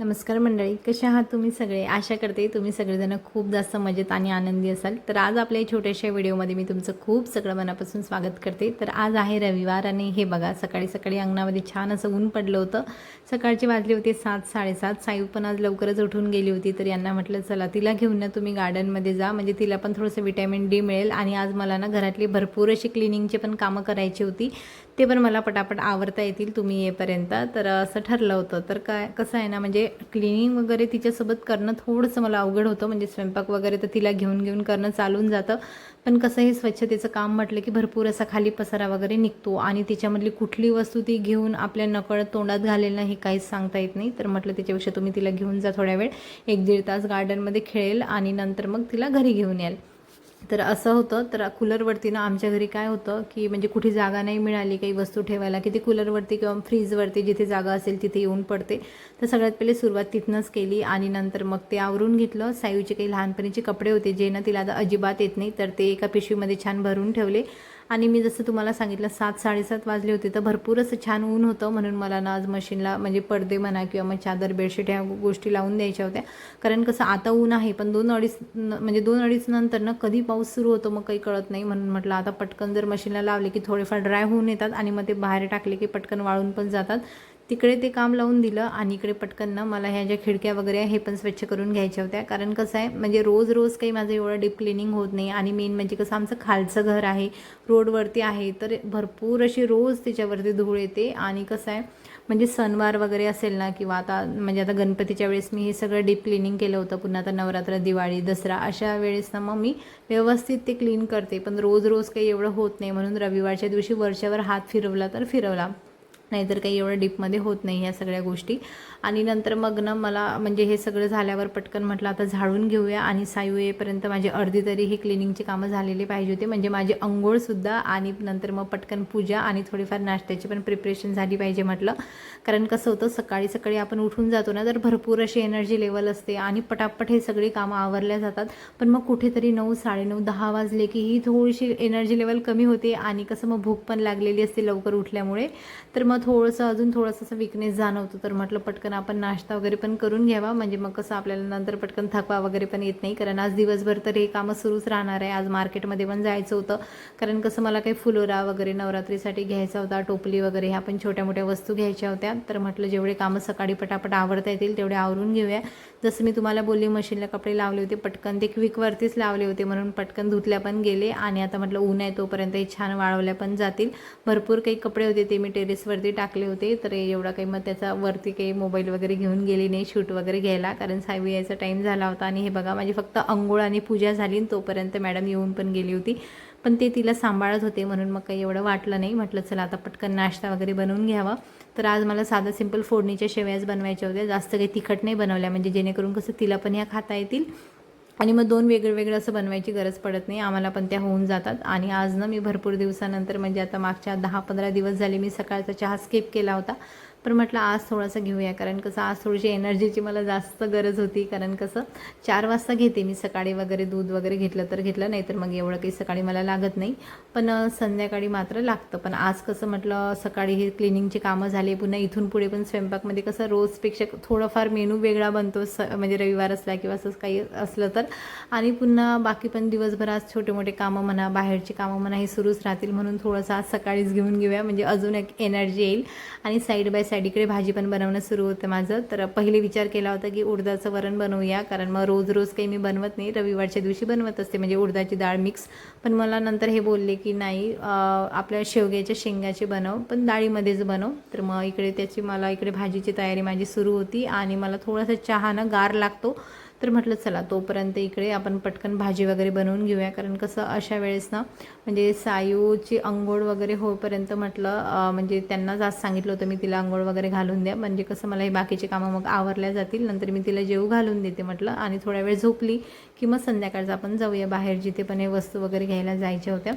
नमस्कार मंडळी कसे आहात तुम्ही सगळे? आशा करते तुम्ही सगळेजण खूप जास्त मजेत आणि आनंदी असाल. तर आज आपल्या छोट्याशा व्हिडिओमध्ये मी तुमचं खूप सगळं मनापासून स्वागत करते. तर आज आहे रविवार आणि हे बघा सकाळी सकाळी अंगणामध्ये छान असं ऊन पडलं होतं. सकाळची वाजले होते सात साडेसात. साई पण आज लवकरच उठून गेली होती तर यांना म्हटलं चला तिला घेऊन ना तुम्ही गार्डनमध्ये जा. म्हणजे तिला पण थोडंसं विटॅमिन डी मिळेल आणि आज मला ना घरातली भरपूर अशी क्लिनिंगची पण कामं करायची होती. ते पण मला पटापट आवरता येतील तुम्ही येईपर्यंत तर असं ठरलं होतं. तर काय कसं आहे ना म्हणजे क्लिनिंग वगैरे तिच्यासोबत करणं थोडंसं मला अवघड होतं. म्हणजे स्वयंपाक वगैरे तर तिला घेऊन घेऊन करणं चालून जातं. पण कसं हे स्वच्छतेचं काम म्हटलं की भरपूर असा खाली पसारा वगैरे निघतो. आणि तिच्यामधली कुठली वस्तू ती घेऊन आपल्या नकळत तोंडात घालेल ना हे काहीच सांगता येत नाही. तर म्हटलं त्याच्यापेक्षा तुम्ही तिला घेऊन जा थोड्या वेळ. एक दीड तास गार्डनमध्ये खेळेल आणि नंतर मग तिला घरी घेऊन याल. तर असं होतं. तर कूलरवरती ना आमच्या घरी काय होतं की म्हणजे कुठे जागा नाही मिळाली काही वस्तू ठेवायला की ती कूलरवरती किंवा फ्रीजवरती जिथे जागा असेल तिथे येऊन पडते. तर सगळ्यात पहिले सुरुवात तिथनंच केली आणि नंतर मग ते आवरून घेतलं. सायूचे काही लहानपणीचे कपडे होते जे ना तिला आता अजिबात येत नाही तर ते एका पिशवीमध्ये छान भरून ठेवले. आणि मी जसं तुम्हाला सांगितलं सात साडेसात वाजले होते तर भरपूर असं छान ऊन होतं म्हणून मला ना आज मशीनला म्हणजे पडदे म्हणा किंवा मग चादर बेडशीट ह्या गोष्टी लावून द्यायच्या होत्या. कारण कसं आता ऊन आहे पण दोन अडीच म्हणजे दोन अडीच नंतर ना कधी पाऊस सुरू होतो मग काही कळत नाही. म्हणून म्हटलं आता पटकन जर मशीनला लावले की थोडेफार ड्राय होऊन येतात आणि मग ते बाहेर टाकले की पटकन वाळून पण जातात. तिकडे ते काम लावून दिलं आणि इकडे पटकन ना मला ह्या ज्या खिडक्या वगैरे हे पण स्वच्छ करून घ्यायच्या होत्या. कारण कसं आहे म्हणजे रोज रोज काही माझं एवढं डीप क्लिनिंग होत नाही आणि मेन म्हणजे कसं आमचं खालचं घर आहे रोडवरती आहे तर भरपूर अशी रोज त्याच्यावरती धूळ येते. आणि कसं आहे म्हणजे सणवार वगैरे असेल ना किंवा आता म्हणजे आता गणपतीच्या वेळेस मी हे सगळं डीप क्लिनिंग केलं होतं. पुन्हा आता नवरात्र दिवाळी दसरा अशा वेळेस ना मग मी व्यवस्थित ते क्लीन करते. पण रोज रोज काही एवढं होत नाही. म्हणून रविवारच्या दिवशी वरच्यावर हात फिरवला तर फिरवला. नाहीतर काही एवढं डीपमध्ये होत नाही ह्या सगळ्या गोष्टी. आणि नंतर मग ना मला म्हणजे हे सगळं झाल्यावर पटकन म्हटलं आता झाडून घेऊया. आणि सायू येईपर्यंत माझी अर्धी तरी ही क्लिनिंगची कामं झालेली पाहिजे होते. म्हणजे माझी अंघोळसुद्धा आणि नंतर मग पटकन पूजा आणि थोडीफार नाश्त्याची पण प्रिपरेशन झाली पाहिजे म्हटलं. कारण कसं होतं सकाळी सकाळी आपण उठून जातो ना तर भरपूर अशी एनर्जी लेवल असते आणि पटापट हे सगळी कामं आवरल्या जातात. पण मग कुठेतरी नऊ साडेनऊ दहा वाजले की ही थोडीशी एनर्जी लेवल कमी होते आणि कसं मग भूक पण लागलेली असते लवकर उठल्यामुळे. तर मग थोडंसं अजून थोडंसं असं विकनेस जाणवतो. तर म्हटलं पटकन आपण नाश्ता वगैरे पण करून घ्यावा. म्हणजे मग कसं आपल्याला नंतर पटकन थकवा वगैरे पण येत नाही. कारण आज दिवसभर तर हे कामं सुरूच राहणार आहे. आज मार्केटमध्ये पण जायचं होतं. कारण कसं मला काही फुलोरा वगैरे नवरात्रीसाठी घ्यायचा होता टोपली वगैरे ह्या पण छोट्या मोठ्या वस्तू घ्यायच्या होत्या. तर म्हटलं जेवढे कामं सकाळी पटापट आवडता येतील तेवढे आवरून घेऊया. जसं मी तुम्हाला बोलली मशीनला कपडे लावले होते पटकन ते क्विकवरतीच लावले होते. म्हणून पटकन धुतल्या पण गेले. आणि आता म्हटलं ऊन आहे तोपर्यंत हे छान वाळवल्या पण जातील. भरपूर काही कपडे होते ते मी टेरेसवरती टाकले होते तर एवढा काही मग त्याचा वरती काही मोबाईल वगैरे घेऊन गेली नाही शूट वगैरे घ्यायला. कारण सायवी यायचा टाईम झाला होता आणि हे बघा माझी फक्त अंघोळ आणि पूजा झाली आणि तोपर्यंत मॅडम येऊन पण गेली होती. पण ते तिला सांभाळत होते म्हणून मग काही एवढं वाटलं नाही. म्हटलं चला आता पटकन नाश्ता वगैरे बनवून घ्यावा. तर आज मला साधं सिंपल फोडणीच्या शेवयाच बनवायच्या होत्या. जास्त काही तिखट नाही बनवल्या. म्हणजे जेणेकरून कसं तिला पण ह्या खाता येतील. आणि मग दोन वेगळं वेगळं असं बनवायची गरज पडत नाही. आम्हाला पण त्या होऊन जातात. आणि आज ना मी भरपूर दिवसानंतर म्हणजे आता मागच्या दहा पंधरा दिवस झाले मी सकाळचा चहा स्किप केला होता. पण म्हटलं आज थोडासा घेऊया कारण कसं आज थोडीशी एनर्जीची मला जास्त गरज होती कारण कसं चार वाजता घेते मी सकाळी वगैरे दूध वगैरे घेतलं तर घेतलं नाही तर मग एवढं काही सकाळी मला लागत नाही. पण संध्याकाळी मात्र लागतं. पण आज कसं म्हटलं सकाळी हे क्लिनिंगचे कामं झाले पुन्हा इथून पुढे पण स्वयंपाकमध्ये कसं रोजपेक्षा थोडंफार मेनू वेगळा बनतो स म्हणजे रविवार असला किंवा असं काही असलं तर. आणि पुन्हा बाकी पण दिवसभर आज छोटे मोठे कामं म्हणा बाहेरची कामं म्हणा हे सुरूच राहतील म्हणून थोडंसं आज सकाळीच घेऊन घेऊया म्हणजे अजून एक एनर्जी येईल. आणि साईड बाय साईड इकडे भाजी पण बनवणं सुरू होतं माझं. तर पहिले विचार केला होता की उडदाचं वरण बनवूया कारण मग रोज रोज काही मी बनवत नाही. रविवारच्या दिवशी बनवत असते म्हणजे उडदाची डाळ मिक्स पण मला नंतर हे बोलले की नाही आपल्या शेवग्याच्या शेंगाचे बनव पण डाळीमध्येच बनव. तर मग इकडे त्याची मला इकडे भाजीची तयारी माझी सुरू होती आणि मला थोडासा चहा ना गार लागतो. तर म्हटलं चला तोपर्यंत इकडे आपण पटकन भाजी वगैरे बनवून घेऊया. कारण कसं अशा वेळेस ना म्हणजे सायूची अंघोळ वगैरे होईपर्यंत म्हटलं म्हणजे त्यांनाच आज सांगितलं होतं मी तिला अंघोळ वगैरे घालून द्या. म्हणजे कसं मला हे बाकीचे कामं मग आवरल्या जातील नंतर मी तिला जेऊ घालून देते म्हटलं. आणि थोड्या वेळ झोपली की मग संध्याकाळचं आपण जाऊया बाहेर जिथे पण हे वस्तू वगैरे घ्यायला जायच्या होत्या.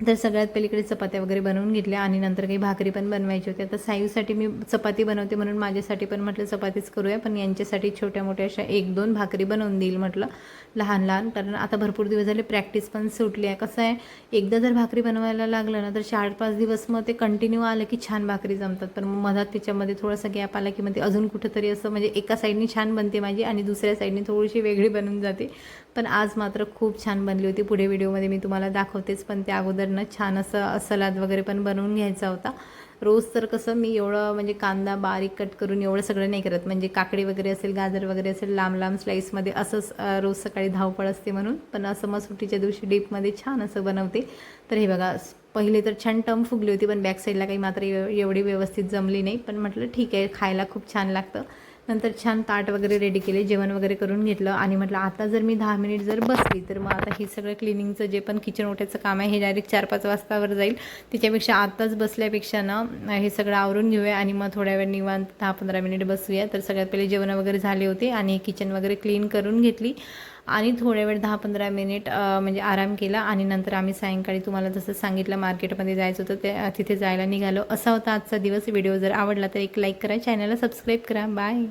तर सगळ्यात पलीकडे चपात्या वगैरे बनवून घेतल्या आणि नंतर काही भाकरी पण बनवायची होती. आता सायूसाठी मी चपाती बनवते म्हणून माझ्यासाठी पण म्हटलं चपातीच करूया पण यांच्यासाठी छोट्या मोठ्या अशा एक दोन भाकरी बनवून देईल म्हटलं लहान लहान कारण आता भरपूर दिवस झाले प्रॅक्टिस पण सुटली आहे. कसं आहे एकदा जर भाकरी बनवायला लागलं ना तर चार पाच दिवस मग ते कंटिन्यू आलं की छान भाकरी जमतात. पण मग मधात त्याच्यामध्ये थोडासा गॅप आला की मग ते अजून कुठंतरी असं म्हणजे एका साईडनी छान बनते माझी आणि दुसऱ्या साईडनी थोडीशी वेगळी बनून जाते. पण आज मात्र खूप छान बनली होती. पुढे व्हिडिओमध्ये मी तुम्हाला दाखवतेच पण त्या अगोदरनं छान असं सलाद वगैरे पण बनवून घ्यायचा होता. रोज तर कसं मी एवढं म्हणजे कांदा बारीक कट करून एवढं सगळं नाही करत. म्हणजे काकडी वगैरे असेल गाजर वगैरे असेल लांब लांब स्लाईसमध्ये असंच रोज सकाळी धावपळ असते म्हणून. पण असं मग सुट्टीच्या दिवशी डीपमध्ये छान असं बनवते. तर हे बघा पहिले तर छान टम फुगली होती पण बॅक साईडला काही मात्र एव- एवढी व्यवस्थित जमली नाही. पण म्हटलं ठीक आहे खायला खूप छान लागतं. नंतर छान ताट वगैरे रेडी केले जेवण वगैरे करून घेतलं आणि म्हटलं आता जर मी दहा मिनिट जर बसली तर मग आता हे सगळं क्लिनिंगचं जे पण किचन ओट्याचं काम आहे हे डायरेक्ट चार पाच वाजतावर जाईल. त्याच्यापेक्षा आताच बसल्यापेक्षा ना हे सगळं आवरून घेऊया आणि मग थोड्या वेळ निवांत दहा पंधरा मिनिट बसूया. तर सगळ्यात पहिले जेवण वगैरे झाले होते आणि किचन वगैरे क्लीन करून घेतली. आणि थोड्या वेळ दहा पंधरा मिनिट म्हणजे आराम केला आणि नंतर आम्ही सायंकाळी तुम्हाला जसं सांगितलं मार्केटमध्ये जायचं होतं ते तिथे जायला निघालो. असा होता आजचा दिवस. व्हिडिओ जर आवडला तर एक लाईक करा चॅनलला सबस्क्राईब करा. बाय